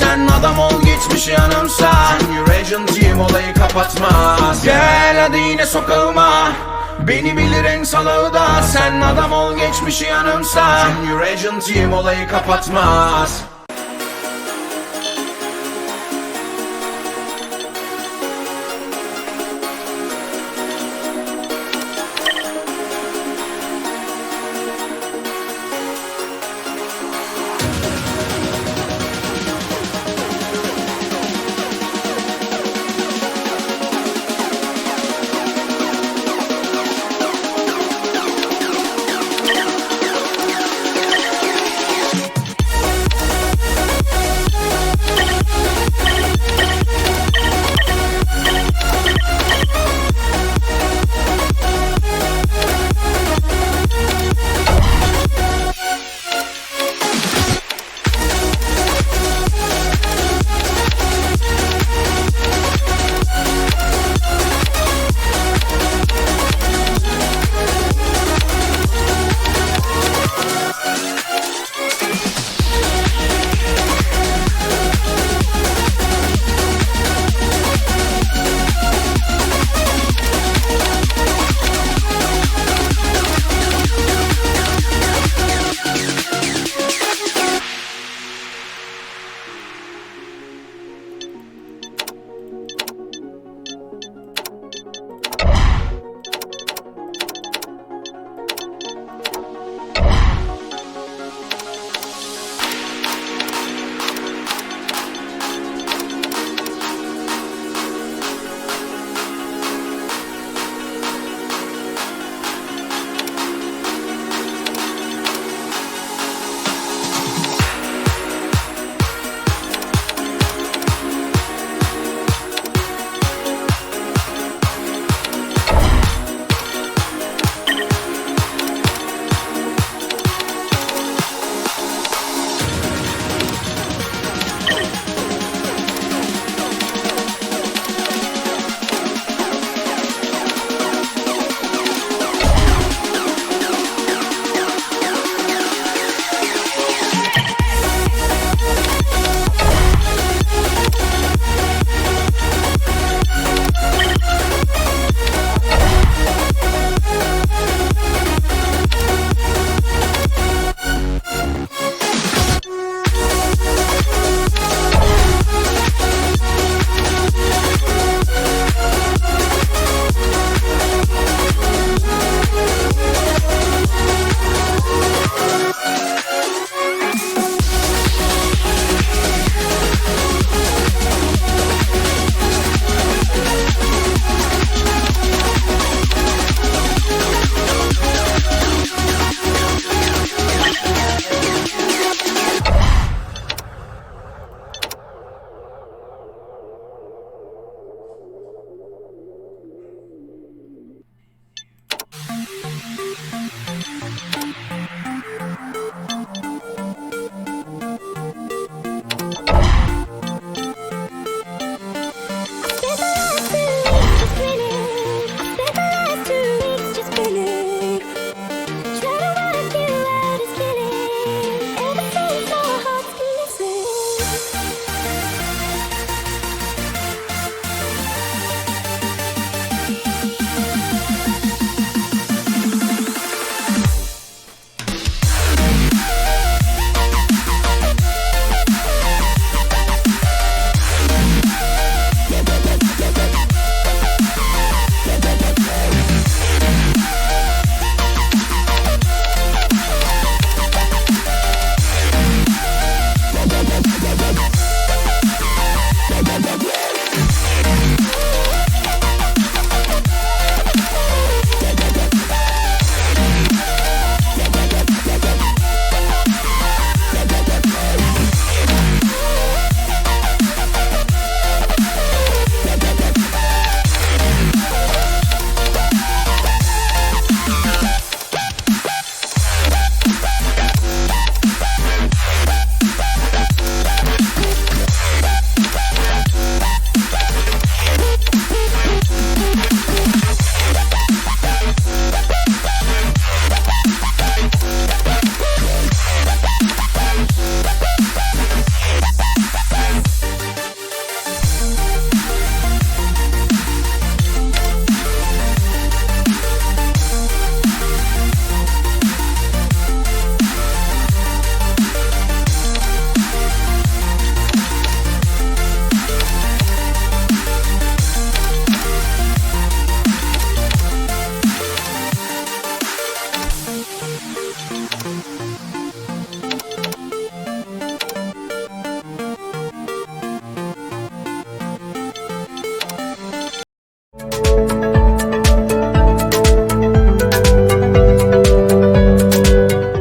Sen adam ol geçmişi yanımsa Junior Agent'ıyım olayı kapatmaz. Gel hadi yine sokağıma. Beni bilir en salağı da Sen. Adam ol geçmişi yanımsa Junior Agent'ıyım olayı kapatmaz.